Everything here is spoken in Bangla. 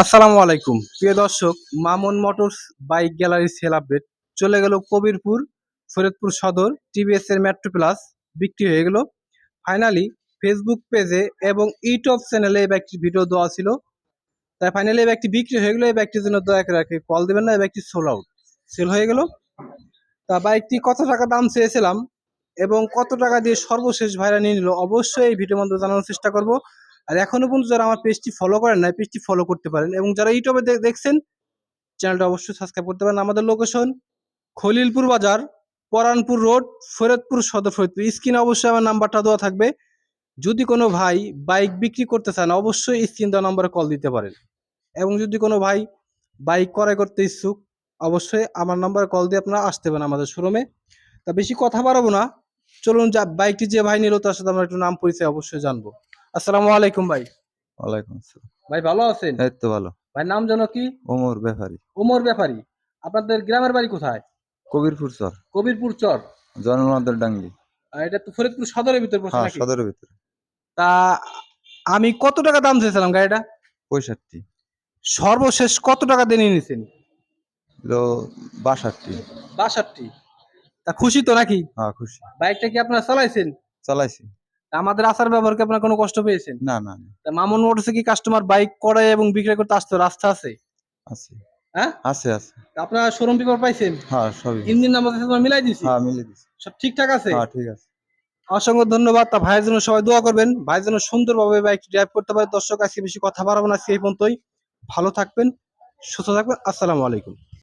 আসসালামু আলাইকুম। প্রিয় দর্শক, Mamun motors bike gallery sale update. চলে গেল কবিরপুর, ফরিদপুর সদর, টিভিএস এর মেট্রো প্লাস, বিক্রি হয়ে গেল। ফাইনালি ফেসবুক পেজে এবং ইউটিউব চ্যানেলে এই বাইকটির ভিডিও দেওয়া ছিল। তাই ফাইনালি এই বাইকটি বিক্রি হয়ে গেল। এই বাইকটির জন্য দয়া করে রাখি কল দেবেন না। এই বাইকটি সোল আউট সেল হয়ে গেল। তা বাইকটি কত টাকা দাম চেয়েছিলাম এবং কত টাকা দিয়ে সর্বশেষ ভাইরা নিয়ে নিল? অবশ্যই এই ভিডিওর মধ্যে জানানোর চেষ্টা করব। আর এখনও পর্যন্ত যারা আমার পেজটি ফলো করেন না পেজটি ফলো করতে পারেন এবং যারা ইউটিউবে দেখছেন চ্যানেলটা অবশ্যই সাবস্ক্রাইব করতে পারেন। আমাদের লোকেশন খলিলপুর বাজার, পরানপুর রোড ফরিদপুর সদর ফরিদপুর। স্ক্রিনে অবশ্যই আমার নাম্বারটা দেওয়া থাকবে। যদি কোনো ভাই বাইক বিক্রি করতে চান, অবশ্যই স্ক্রিন দেওয়া নাম্বারে কল দিতে পারেন। এবং যদি কোনো ভাই বাইক ক্রয় করতে ইচ্ছুক, অবশ্যই আমার নাম্বারে কল দিয়ে আপনারা আসতে পারেন আমাদের শোরুমে তা বেশি কথা বাড়াবো না। চলুন যা বাইকটি যে ভাই নিল, তার সাথে আমরা একটু নাম পরিচয় অবশ্যই জানব। আসসালামু আলাইকুম ভাই। ওয়ালাইকুম আসসালাম। ভাই ভালো আছেন? এই তো ভালো। ভাই নাম জানো কি? ওমর ব্যাপারী। ওমর ব্যাপারী। আপনাদের গ্রামের বাড়ি কোথায়? কবিরপুর চর। কবিরপুর চর। জন্মনাথের ডাঙ্গি। এটা তো ফরিদপুর সদরের ভিতর পড়ছে হ্যাঁ নাকি? সদরের ভিতরে। তা আমি কত টাকা দাম চেয়েছিলাম গাড়িটা? পঁয়ষট্টি। সর্বশেষ কত টাকা দিয়ে নিয়ে নিয়েছেন হলো বাষট্টি। বাষট্টি। তা খুশি তো নাকি? হ্যাঁ খুশি। বাইকটা কি আপনারা চালাইছেন? চালাইছি। আমাদের আসার ব্যবহারকে আপনার কোনো কষ্ট পেয়েছেন? না না না। তা মামুন মোটরসে কি কাস্টমার বাইক করে এবং বিক্রয় করতে আসতো রাস্তা আছে? আছে। হ্যাঁ? আছে আছে। আপনারা শোরুম পেপার পাইছেন? হ্যাঁ সবই। ইঞ্জিন নাম্বার তোমার মিলাই দিছি? হ্যাঁ মিলে দিছি। সব ঠিকঠাক আছে? হ্যাঁ ঠিক আছে। অসংখ্য ধন্যবাদ তা ভাইয়ের জন্য সবাই দোয়া করবেন। ভাইয়ের জন্য সুন্দরভাবে বাইক ড্রাইভ করতে পারে। দর্শক আজকে বেশি কথা বাড়াবো না সেই পর্যন্তই। ভালো থাকবেন সুস্থ থাকবেন আসসালামু আলাইকুম।